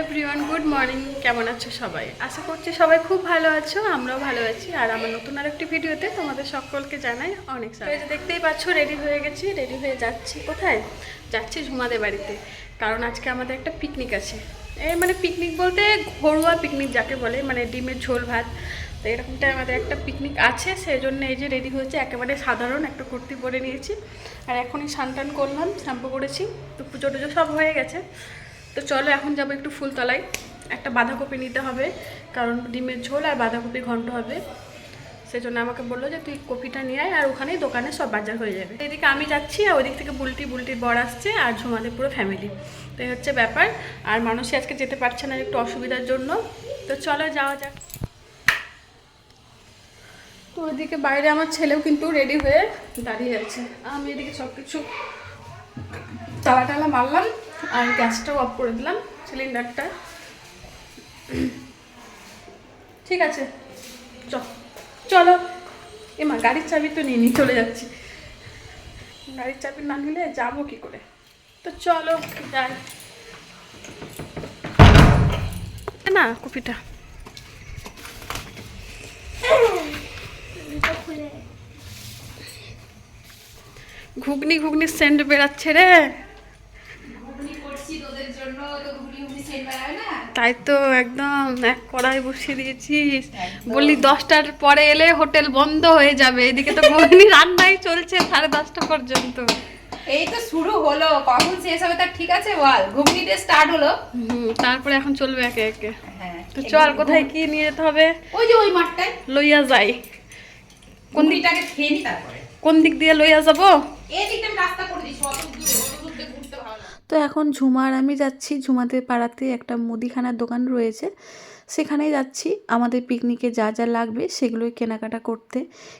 Everyone good morning কেমন আছো সবাই? আশা করছি সবাই খুব ভালো আছো, আমরাও ভালো আছি। আর আমার নতুন আরেকটি ভিডিওতে তোমাদের সকলকে জানাই অনেক সারা দেখতেই পাচ্ছ রেডি হয়ে গেছি রেডি হয়ে যাচ্ছি। কোথায়? যাচ্ছি ঝুমাদের বাড়িতে। কারণ আজকে আমাদের একটা পিকনিক আছে। এই মানে পিকনিক বলতে ঘরোয়া পিকনিক যাকে বলে মানে ডিমের ঝোল, ভাত। তো এরকমটা আমাদের একটা পিকনিক আছে সেই জন্য এই যে রেডি হয়েছে। একেবারে সাধারণ একটা কুর্তি পরে নিয়েছি। আর এখনই স্নান টান করলাম শ্যাম্পু করেছি। তো পুজো টুজো সব হয়ে গেছে। তো চলো এখন যাব একটু ফুলতলায়। একটা বাঁধাকপি নিতে হবে, কারণ ডিমের ঝোল আর বাঁধাকপি ঘন্ট হবে। সেই জন্য আমাকে বলল যে, তুই কপিটা নিয়ে আয় আর ওখানেই দোকানে সব বাজার হয়ে যাবে। এদিকে আমি যাচ্ছি আর ওদিক থেকে বুলটি, বুলটির বর আসছে আর ঝুমাদের পুরো ফ্যামিলি তো এই হচ্ছে ব্যাপার। আর মানুষই আজকে যেতে পারছে না একটু অসুবিধার জন্য। তো চলো যাওয়া যাক। তো ওইদিকে বাইরে আমার ছেলেও কিন্তু রেডি হয়ে দাঁড়িয়ে আছে। আমি এদিকে সব কিছু তালা টালা মারলাম। আর গ্যাসটাও অফ করে দিলাম, সিলিন্ডারটা। ঠিক আছে চলো। এমা গাড়ির চাবি তো নিয়ে নিয়ে চলে যাচ্ছি। গাড়ির চাবি না নিলে যাব কি করে? তো চলো, যাই। না কপিটা ঘুগনি ঘুগনি সেন্ট বেরাচ্ছে রে ঘুগনি করছি তোদের জন্য তো ঘুগনি ঘুগনি সেল বেড়াবে না তাই তো একদম এক কড়াই বসিয়ে দিয়েছিস বললি দশটার পরে এলে হোটেল বন্ধ হয়ে যাবে। এদিকে তো ঘুগনি রান্নাই চলছে সাড়ে দশটা পর্যন্ত। এই তো শুরু হলো। কখন শেষ হবে তার ঠিক আছে বল। ঘুগনি স্টার্ট হলো। তারপরে এখন চলবে একে একে। হ্যাঁ তো চল কোথায় কি নিয়ে যেতে হবে? ওই যে ওই মাঠটায়। লইয়া যাই। কোন দিকটাকে খেয়ে নি তারপরে। কোন দিক দিয়ে লইয়া যাব? এই দিকটা আমি রাস্তা করে দিচ্ছি অত দূর অত দূর দিয়ে ঘুরতে ভালো লাগে তো এখন ঝুমার আমি যাচ্ছি ঝুমাদের পাড়াতে একটা মুদিখানার দোকান রয়েছে। সেখানেই যাচ্ছি। আমাদের পিকনিকে যা যা লাগবে সেগুলোই কেনাকাটা করতে।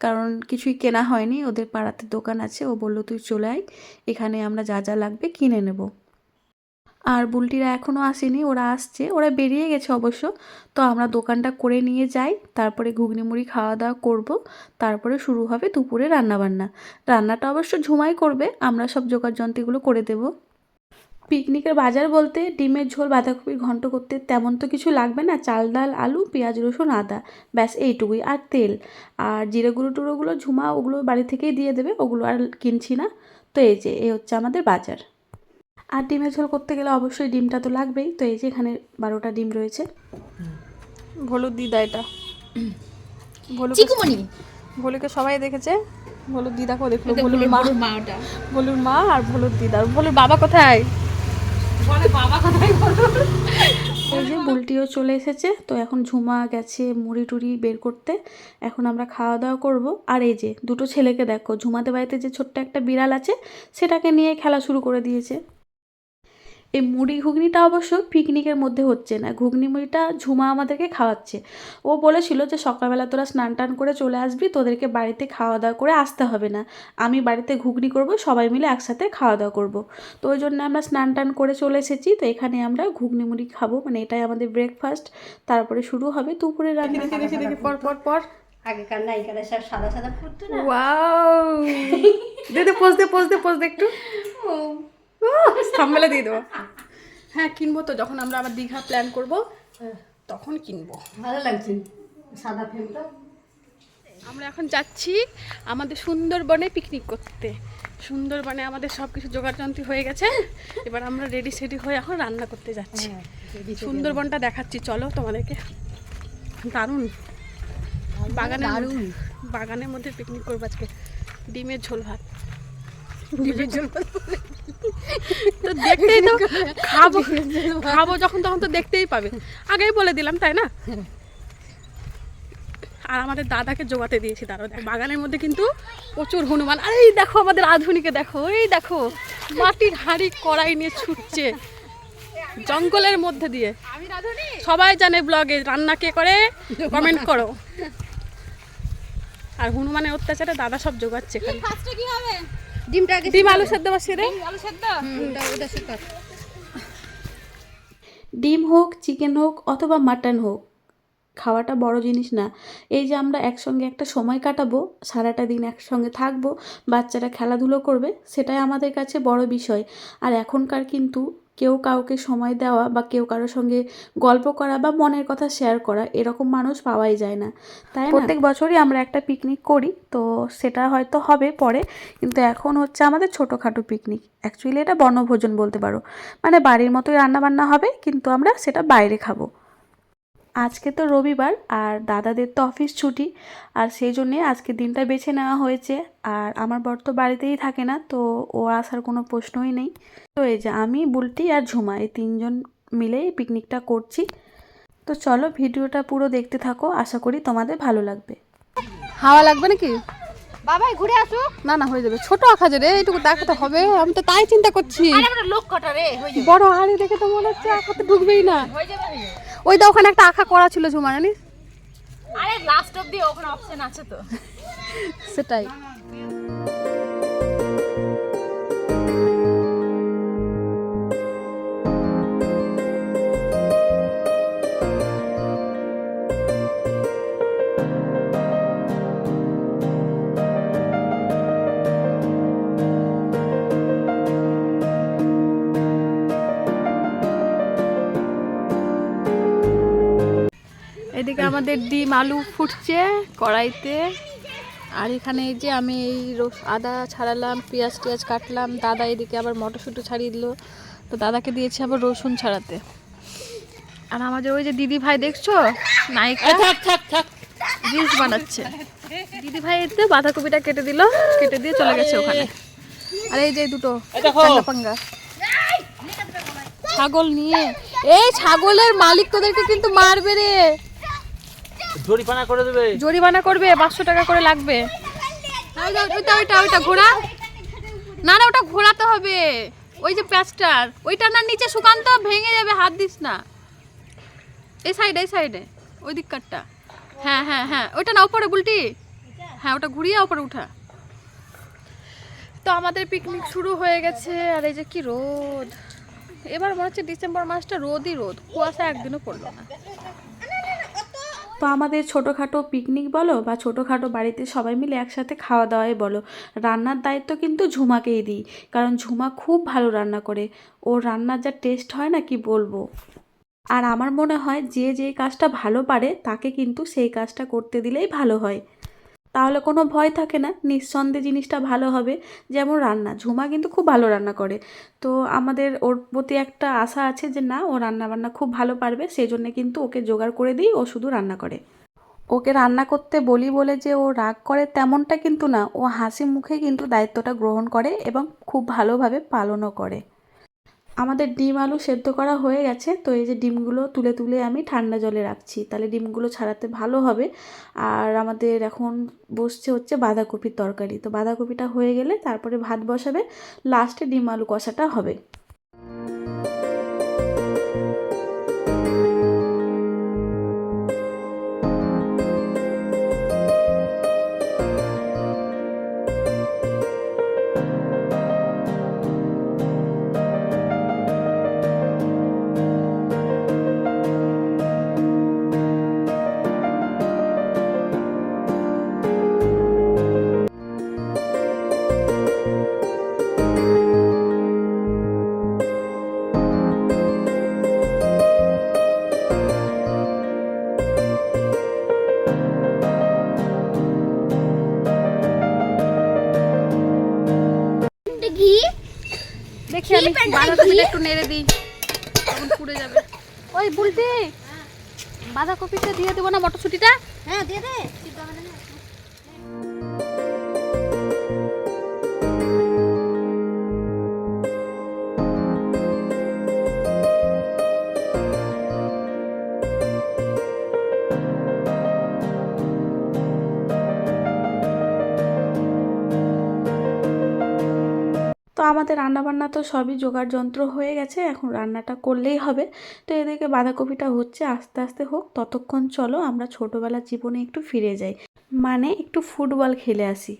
কারণ কিছুই কেনা হয়নি। ওদের পাড়াতে দোকান আছে। ও বলল, তুই চলে আয়। এখানে আমরা যা যা লাগবে কিনে নেব। আর বুলটিরা এখনও আসেনি। ওরা আসছে। ওরা বেরিয়ে গেছে অবশ্য। তো আমরা দোকানটা করে নিয়ে যাই। তারপরে ঘুগনি মুড়ি খাওয়া দাওয়া করব। তারপরে শুরু হবে দুপুরে রান্নাবান্না। রান্নাটা অবশ্য ঝুমাই করবে। আমরা সব জোগাড় যন্ত্রগুলো করে দেবো। পিকনিকের বাজার বলতে ডিমের ঝোল বাঁধাকপির ঘন্ট করতে তেমন তো কিছু লাগবে না। চাল ডাল আলু পেঁয়াজ রসুন আদা ব্যাস এইটুকুই আর তেল। আর জিরে গুঁড়ো টুড়োগুলো ঝুমা ওগুলো বাড়ি থেকেই দিয়ে দেবে ওগুলো আর কিনছি না। তো এই যে এই হচ্ছে আমাদের বাজার। আর ডিমের ঝোল করতে গেলে অবশ্যই ডিমটা তো লাগবেই। তো এই যে এখানে বারোটা ডিম রয়েছে। ভলুর দিদা এটা। ভলুকে ভলুকে সবাই দেখেছে? ভলুর দিদাকেও দেখল। ভলুর মা। ভলুর মা আর ভলুর দিদা। আর ভলুর বাবা কোথায় বলে বাবা কোথায় বলো যে বুলটিও চলে এসেছে, তো এখন ঝুমা গেছে মুড়ি টুড়ি বের করতে। এখন আমরা খাওয়া দাওয়া করব। আর এই যে, দুটো ছেলেকে দেখো ঝুমাতে বাড়িতে যে ছোট্ট একটা বিড়াল আছে, সেটাকে নিয়ে খেলা শুরু করে দিয়েছে। এই মুড়ি ঘুগনিটা অবশ্য পিকনিকের মধ্যে হচ্ছে না। ঘুগনি মুড়িটা ঝুমা আমাদেরকে খাওয়াচ্ছে। ও বলেছিল যে সকালবেলা তোরা স্নান টান করে চলে আসবি তোদেরকে বাড়িতে খাওয়া দাওয়া করে আসতে হবে না। আমি বাড়িতে ঘুগনি করব সবাই মিলে একসাথে খাওয়া দাওয়া করব। তো ওই জন্য আমরা স্নান টান করে চলে এসেছি। তো এখানে আমরা ঘুগনি মুড়ি খাব। মানে এটাই আমাদের ব্রেকফাস্ট তারপরে শুরু হবে দুপুরে রান্না। দেখি দেখি দেখি পর পর পর। আগেকার নায়িকারা সব সাদা সাদা পড়তো না? ওয়াও! দে দে পোজ দে পোজ দে পোজ দে একটু। থাম্বেলে দিয়ে দেবো। হ্যাঁ কিনবো তো যখন আমরা আবার দীঘা প্ল্যান করব তখন কিনবো। ভালো লাগছে সাদা ফেমটা আমরা এখন যাচ্ছি আমাদের সুন্দরবনে পিকনিক করতে। সুন্দরবনে আমাদের সব কিছু জোগাড়যন্ত্রী হয়ে গেছে। এবার আমরা রেডি সেডি হয়ে এখন রান্না করতে যাচ্ছি। সুন্দরবনটা দেখাচ্ছি চলো তোমাদেরকে। দারুণ। বাগানে দারুণ। বাগানের মধ্যে পিকনিক করব আজকে। ডিমের ঝোল ভাত। ডিমের ঝোল ভাত। তো দেখতেই তো খাব খাব যখন তখন তো দেখতেই পাবে। আগেই বলে দিলাম তাই না? আর আমাদের দাদাকে জোগাতে দিয়েছি দাঁড়ো দেখ বাগানের মধ্যে কিন্তু প্রচুর হনুমান। আর এই দেখো আমাদের আধুনিকে দেখো এই দেখো মাটির হাঁড়ি কড়াই নিয়ে ছুটছে জঙ্গলের মধ্যে দিয়ে। সবাই জানে ব্লগে রান্না কে করে কমেন্ট করো। আর হনুমানের অত্যাচারে দাদা সব জোগাচ্ছে এখানে। কি হবে? ডিমটা আগে ডিম আলু সেদ্ধ বসিয়ে দে আলু সেদ্ধ? ওটা ডিম হোক চিকেন হোক অথবা মাটন হোক খাওয়াটা বড় জিনিস না। এই যে আমরা একসঙ্গে একটা সময় কাটাবো সারাটা দিন একসঙ্গে থাকব বাচ্চারা খেলাধুলো করবে সেটাই আমাদের কাছে বড় বিষয়। আর এখনকার কিন্তু কেউ কাউকে সময় দেওয়া বা কেউ কারোর সঙ্গে গল্প করা বা মনের কথা শেয়ার করা এরকম মানুষ পাওয়াই যায় না। তাই প্রত্যেক বছরই আমরা একটা পিকনিক করি, তো সেটা হয়তো হবে পরে, কিন্তু এখন হচ্ছে আমাদের ছোটোখাটো পিকনিক অ্যাকচুয়ালি এটা বনভোজন বলতে পারো। মানে বাড়ির মতোই রান্নাবান্না হবে, কিন্তু আমরা সেটা বাইরে খাব। আজকে তো রবিবার আর দাদাদের তো অফিস ছুটি আর সেই জন্যে আজকে দিনটা বেছে নেওয়া হয়েছে। আর আমার বর তো বাড়িতেই থাকে না তো ও আসার কোনো প্রশ্নই নেই। তো এই যে আমি বুলটি আর ঝুমা এই তিনজন মিলেই পিকনিকটা করছি। তো চলো ভিডিওটা পুরো দেখতে থাকো আশা করি তোমাদের ভালো লাগবে। হাওয়া লাগবে নাকি? বাবাই ঘুরে আসো। না না হয়ে যাবে। ছোট আখা যে রে এইটুকু দেখাতে হবে। আমি তো তাই চিন্তা করছি। হয়ে বড় হাড়ি দেখে তো মনে হচ্ছে আখাতে ঢুকবেই না। হয়ে যাবে। ওই তো ওখানে একটা আখা করা ছিল ঝুমা জানিস? আরে লাস্ট অবধি ওখানে অপশন আছে তো। সেটাই। আমাদের ডিম আলু ফুটছে কড়াইতে। আর এখানে এই যে আমি এই রস- আদা ছাড়ালাম পেঁয়াজ টিয়াজ কাটলাম দাদা এদিকে আবার মটরশুঁটি ছাড়িয়ে দিল। তো দাদাকে দিয়েছি আবার রসুন ছাড়াতে। আর আমাদের ওই যে দিদি ভাই দেখছ? নায়িকা? রিলস বানাচ্ছে। দিদি ভাই এতে বাঁধাকপিটা কেটে দিল কেটে দিয়ে চলে গেছে ওখানে। আর এই যে দুটো পাঙ্গা ছাগল নিয়ে। এই ছাগলের মালিক তোদেরকে কিন্তু মারবে রে। জরিপানা করে দেবে? জরিমানা করবে পাঁচশো টাকা করে লাগবে। ওইটা ওইটা ওইটা ঘোড়া। না না ওটা ঘোরাতে হবে। ওই যে প্যাচটার ওইটা না নিচে সুকান্ত ভেঙে যাবে হাত দিস না। এই সাইডে এই সাইডে ওই দিককারটা। হ্যাঁ হ্যাঁ হ্যাঁ ওইটা না ওপরে বুলটি হ্যাঁ ওটা ঘুরিয়ে ওপরে উঠা। তো আমাদের পিকনিক শুরু হয়ে গেছে আর এই যে কি রোদ। এবার মনে হচ্ছে ডিসেম্বর মাসটা রোদই রোদ। কুয়াশা একদিনও পড়ল না। তো আমাদের ছোটোখাটো পিকনিক বলো বা ছোটোখাটো বাড়িতে সবাই মিলে একসাথে খাওয়া দাওয়াই বলো। রান্নার দায়িত্ব কিন্তু ঝুমাকেই দিই, কারণ ঝুমা খুব ভালো রান্না করে। ও রান্নার যা টেস্ট হয় না কি বলব? আর আমার মনে হয় যে যে কাজটা ভালো পারে, তাকে কিন্তু সেই কাজটা করতে দিলেই ভালো হয়। তাহলে কোনো ভয় থাকে না, নিঃসন্দেহে জিনিসটা ভালো হবে। যেমন রান্না, ঝুমা কিন্তু খুব ভালো রান্না করে। তো আমাদের ওর প্রতি একটা আশা আছে যে না, ও রান্না বান্না খুব ভালো পারবে সেই জন্য কিন্তু ওকে জোগাড় করে দিই, ও শুধু রান্না করে। ওকে রান্না করতে বলি বলে যে ও রাগ করে তেমনটা কিন্তু না, ও হাসি মুখে কিন্তু দায়িত্বটা গ্রহণ করে এবং খুব ভালোভাবে পালনও করে। আমাদের ডিম আলু সেদ্ধ করা হয়ে গেছে, তো এই যে ডিমগুলো তুলে তুলে আমি ঠান্ডা জলে রাখছি। তাহলে ডিমগুলো ছাড়াতে ভালো হবে। আর আমাদের এখন বসছে হচ্ছে বাঁধাকপির তরকারি। তো বাঁধাকপিটা হয়ে গেলে তারপরে ভাত বসাবে লাস্টে ডিম আলু কষাটা হবে। দেখি আমি বাঁধাকপিটা একটু নেড়ে দিই। তখন পুড়ে যাবে। ওই বুলটি। বাঁধাকপিটা দিয়ে দেবো না মটরশুঁটিটা? হ্যাঁ দিয়ে দে। তো আমাদের রান্নাবান্না তো সবই জোগাড় যন্ত্র হয়ে গেছে, এখন রান্নাটা করলেই হবে। তো এদিকে বাঁধাকপিটা হচ্ছে আস্তে আস্তে হোক, ততক্ষণ চলো আমরা ছোটোবেলার জীবনে একটু ফিরে যাই। মানে একটু ফুটবল খেলে আসি।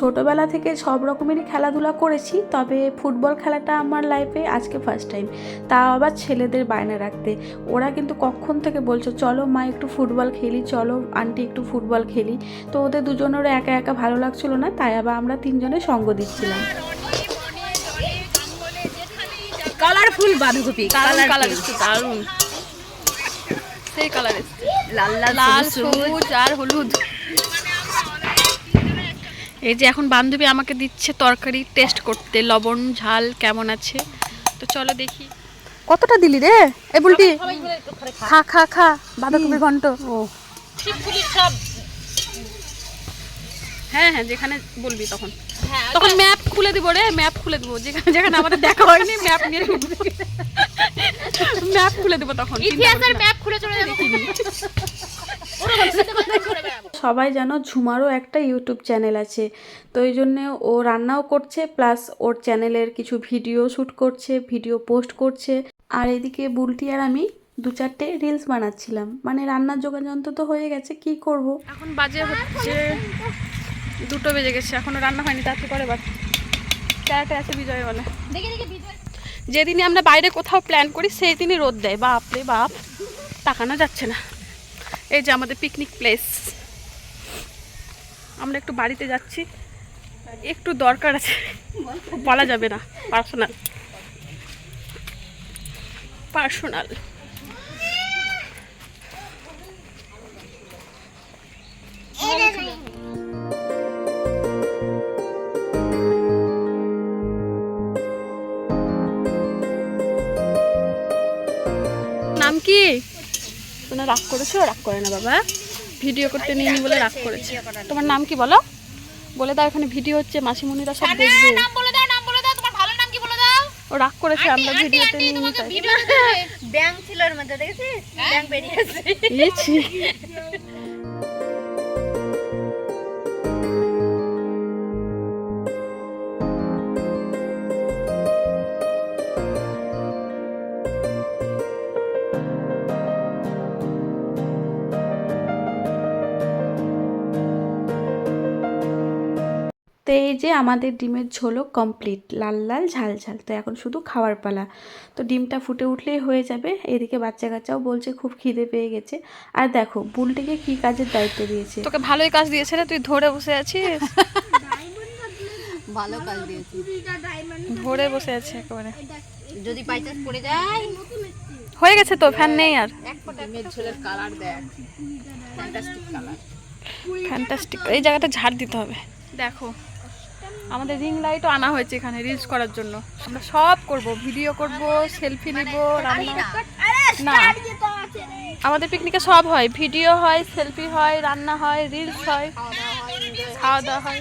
ছোটোবেলা থেকে সব রকমেরই খেলাধুলা করেছি তবে ফুটবল খেলাটা আমার লাইফে আজকে ফার্স্ট টাইম তাও আবার ছেলেদের বায়না রাখতে। ওরা কিন্তু কখন থেকে বলছো চলো মা একটু ফুটবল খেলি চলো আন্টি একটু ফুটবল খেলি। তো ওদের দুজনেরও একা একা ভালো লাগছিল না তাই আবার আমরা তিনজনে সঙ্গ দিচ্ছিলাম। কালারফুল বাঁধাকপি দারুণ কালার দারুণ। সেই কালার লাল লাল সবুজ আর হলুদ। এই যে এখন বান্ধবী আমাকে দিচ্ছে তরকারি টেস্ট করতে। লবণ ঝাল কেমন আছে? তো চলো দেখি। কতটা দিলি রে? এ বুলটি খা। খা খা বাঁধাকপির ঘন্ট। ও। হ্যাঁ হ্যাঁ যেখানে বলবি তখন। তখন ম্যাপ খুলে দিব রে ম্যাপ খুলে দিব। যেখানে যেখানে আমাদের দেখা হয়নি ম্যাপ নিয়ে ম্যাপ খুলে দিব তখন ইতিহাসের ম্যাপ খুলে চলে যাব। সবাই জানো ঝুমারও একটা ইউটিউব চ্যানেল আছে। তো এই জন্যে ও রান্নাও করছে প্লাস ওর চ্যানেলের কিছু ভিডিও শ্যুট করছে ভিডিও পোস্ট করছে। আর এদিকে বুলটি আর আমি দু চারটে রিলস বানাচ্ছিলাম। মানে রান্নার যোগাযন্ত্র তো হয়ে গেছে কি করব। এখন বাজে হচ্ছে দুটো বেজে গেছে এখনও রান্না হয়নি তাতে করে চারটে আছে বিজয় বলে। যেদিনই আমরা বাইরে কোথাও প্ল্যান করি সেই দিনই রোদ দেয়। বাপ রে বাপ তাকানো যাচ্ছে না। এই যে আমাদের পিকনিক প্লেস আমরা একটু বাড়িতে যাচ্ছি। একটু দরকার আছে। বলা যাবে না, পার্সোনাল। পার্সোনাল। নাম কি? তোমরা রাগ করেছ? রাগ করে না বাবা। ভিডিও করতে নিয়ে বলে রাগ করেছে। তোমার নাম কি বলো? বলে দাও এখানে ভিডিও হচ্ছে মাসিমণিরা সব দেখবে। ও রাগ করেছে আমরা ভিডিওতে তাই। ব্যাংক ছিল ওর মধ্যে দেখেছিস? ব্যাংক বেরিয়েছে তো এই যে আমাদের ডিমের ঝোলও কমপ্লিট লাল লাল ঝাল ঝাল। তো এখন শুধু খাওয়ার পালা। তো ডিমটা ফুটে উঠলেই হয়ে যাবে। এদিকে বাচ্চা কাচ্চাও বলছে খুব খিদে পেয়ে গেছে। আর দেখো বুলটিকে কি কাজের দায়িত্ব দিয়েছে? তোকে ভালোই কাজ দিয়েছে রে তুই ধরে বসে আছিস? ভালো কাজ দিয়েছি। ধরে বসে আছে একেবারে। যদি বাই চান্স পড়ে যায়। হয়ে গেছে তো ফ্যান নেই আর। ডিমের ঝোলের কালার দেখ। ফ্যান্টাস্টিক কালার ফ্যান্টাস্টিক এই জায়গাটা ঝাড় দিতে হবে। দেখো আমাদের রিং লাইটও আনা হয়েছে এখানে রিলস করার জন্য। আমরা সব করব ভিডিও করব সেলফি নিব রান্না না। আমাদের পিকনিকে সব হয় ভিডিও হয় সেলফি হয় রান্না হয় রিলস হয় খাওয়া দাওয়া হয়।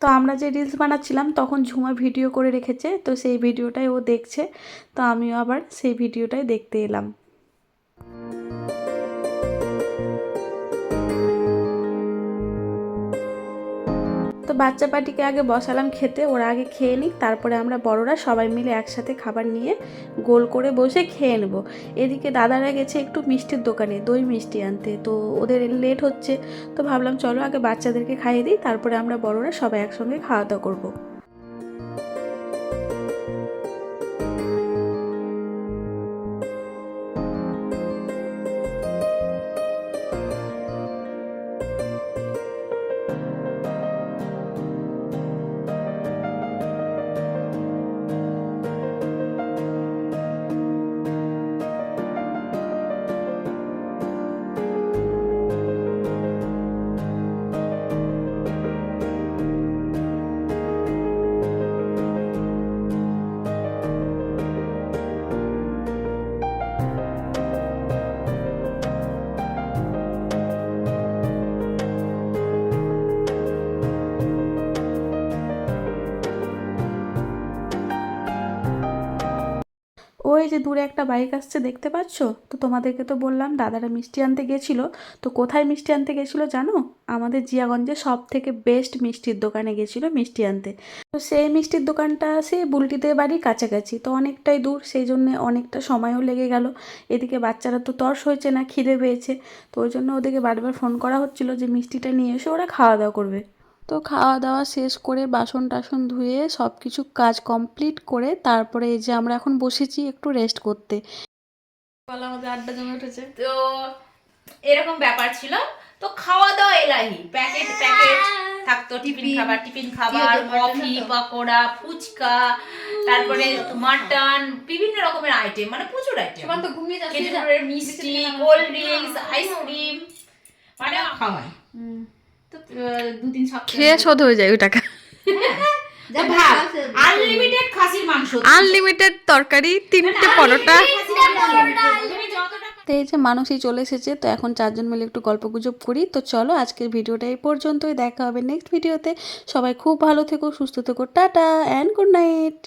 তো আমরা যে রিলস বানাচ্ছিলাম তখন ঝুমা ভিডিও করে রেখেছে তো সেই ভিডিওটাই ও দেখছে তো আমিও আবার সেই ভিডিওটাই দেখতে এলাম। বাচ্চা পাটিকে আগে বসালাম খেতে, ওরা আগে খেয়ে নিক, তারপরে আমরা বড়রা সবাই মিলে একসাথে খাবার নিয়ে গোল করে বসে খেয়ে নেব। এদিকে দাদারা গেছে একটু মিষ্টির দোকানে, দই মিষ্টি আনতে, তো ওদের লেট হচ্ছে। তো ভাবলাম চলো আগে বাচ্চাদেরকে খাইয়ে দিই, তারপরে আমরা বড়রা সবাই একসঙ্গে খাওয়া দাওয়া করব। ওই যে দূরে একটা বাইক আসছে, দেখতে পাচ্ছ? তো তোমাদেরকে তো বললাম, দাদারা মিষ্টি আনতে গেছিল। তো কোথায় মিষ্টি আনতে গেছিল জানো? আমাদের জিয়াগঞ্জে সব থেকে বেস্ট মিষ্টির দোকানে গেছিল মিষ্টি আনতে। তো সেই মিষ্টির দোকানটা সে বুলটিদের বাড়ি কাছাকাছি। তো অনেকটাই দূর, সেই জন্য অনেকটা সময়ও লেগে গেল। এদিকে বাচ্চারা তো তর্স হয়েছে না, খিদে পেয়েছে। তো ওই জন্য ওদেরকে বারবার ফোন করা হচ্ছিল যে, মিষ্টিটা নিয়ে এসে, ওরা খাওয়া দাওয়া করবে। তো খাওয়া দাওয়া শেষ করে বাসন টাসন ধুয়ে সব কিছু কাজ কমপ্লিট করে তারপরে এই যে আমরা এখন বসেছি একটু রেস্ট করতে। আমাদের আড্ডা জমে উঠেছে। তো এরকম ব্যাপার ছিল। তো খাওয়া দাওয়া এলাহি। প্যাকেট প্যাকেট থাকতো। টিফিন খাবার টিফিন খাবার কফি পকোড়া ফুচকা তারপরে মাটন বিভিন্ন রকমের আইটেম মানে প্রচুর আইটেম তো ঘুমিয়ে খেজুরের মিষ্টি কোল্ড ড্রিঙ্কস আইসক্রিম মানে খাওয়াই তো দু তিন সপ্তাহ খেয়ে শোধ হয়ে যায় ওই টাকা। আনলিমিটেড খাসির মাংস। আনলিমিটেড তরকারি তিনটে পরোটা। তো এই যে মানুষই চলে এসেছে তো এখন চারজন মিলে একটু গল্প গুজব করি। তো চলো আজকের ভিডিওটা এই পর্যন্তই। দেখা হবে নেক্সট ভিডিওতে সবাই খুব ভালো থেকো সুস্থ থেকো। Tata and good night